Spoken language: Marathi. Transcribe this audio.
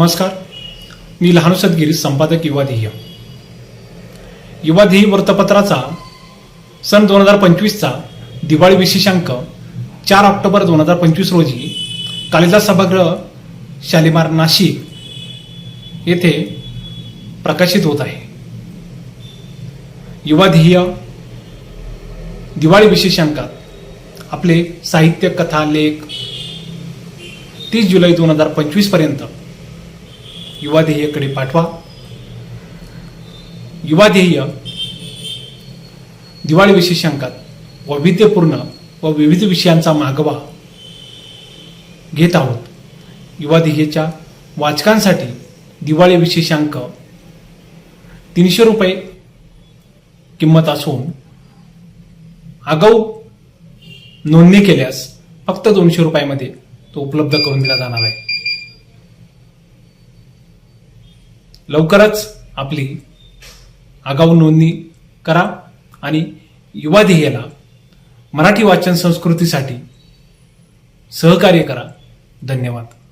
नमस्कार. मी लहान सदगिरी संपादक युवा ध्येय वृत्तपत्राचा सन दोन हजार पंचवीसचा दिवाळी विशेषांक चार ऑक्टोबर दोन हजार पंचवीस रोजी कालिदास सभागृह शालिमार नाशिक येथे प्रकाशित होत आहे. युवा दिवाळी विशेषांकात आपले साहित्य कथा लेख तीस जुलै दोन हजार पंचवीसपर्यंत युवा ध्येयकडे पाठवा. युवा ध्येय दिवाळी विशेषांकात वैविध्यपूर्ण व विविध विषयांचा मागवा घेत आहोत. युवा ध्येयच्या वाचकांसाठी दिवाळी विशेषांक तीनशे रुपये किंमत असून आगाऊ नोंदणी केल्यास फक्त दोनशे रुपयामध्ये तो उपलब्ध करून दिला जाणार आहे. लवकरच आपली आगाऊ नोंदणी करा आणि युवा ध्येयाला मराठी वाचन संस्कृतीसाठी सहकार्य करा. धन्यवाद.